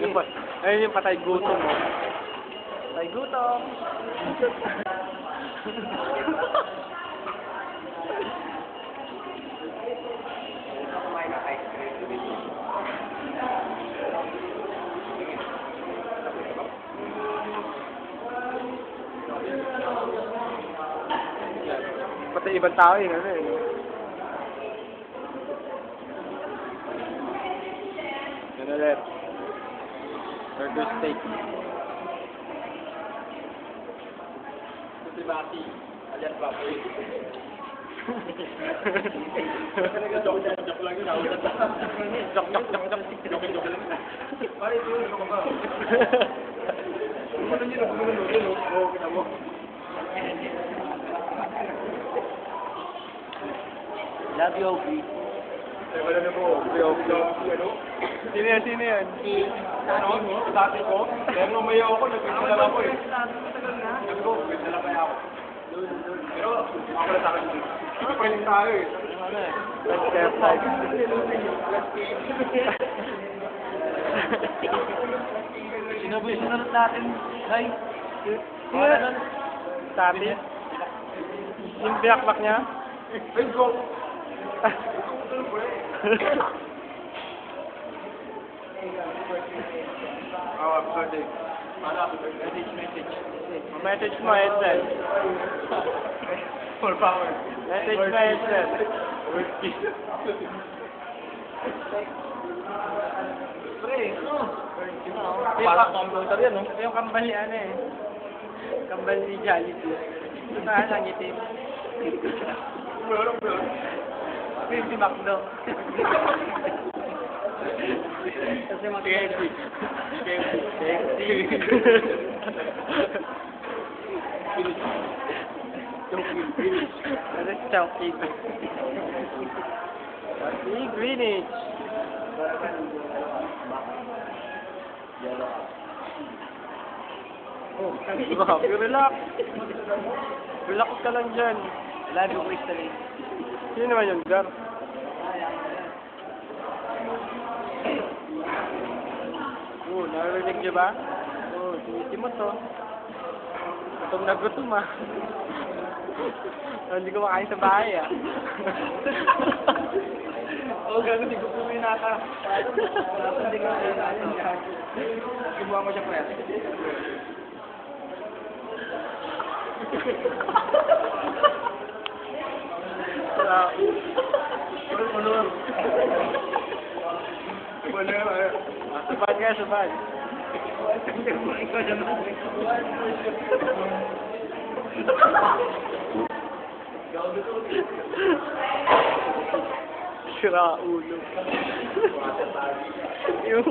Yung pa, ayun yung patay gutom mo. Patay gutom. Pati ibang tao yun, ano eh. Yan ulit. Burger steak. Si Mati. Alias Papoy. Joke, joke, joke lang yun. Joke, joke, joke, joke. Joke, joke lang yun. Pare, ito yun. Ano ka ba? Ano yun? Ano yun? Ano yun? Oo, kita mo. Love you, Obi. Eh, wala na po. Ano? Sino yan, sino yan? Ano? Dati ko. Pero umayaw ako. Nagpintala ako eh. Sabi ko, pintala pa ako. Pero ako na sa akin. Pa rin tayo eh. Let's get five. Sino ba yung sunod natin? Ay? Tati? Yung binakbak niya? ay, go! Oh, happy birthday. Message, message. Message mo, Edsel. For power. Message mo, Edsel. Pre, ano? Parang computer yan, no? Yung kambal ni ano eh. Kambal ni Jollibee. Na lang itim. Meron, meron. Yung si Macdo. Kasi mga KFC. KFC. Ano si Chowky? Pati Greenwich. Oh, relax. Relax ka lang dyan. Love you, Crystalline. Sino naman yun, Gar? Narinig niyo ba? Oo, sinisimot to. Gutom na gutom ah. Hindi ko makain sa bahay ah. Oo, gano'n, hindi ko pumin nata. Hindi ko pumin nata. Kibuha mo siya, pre. Chevalier, chevalier. Chira ou nou. Yo.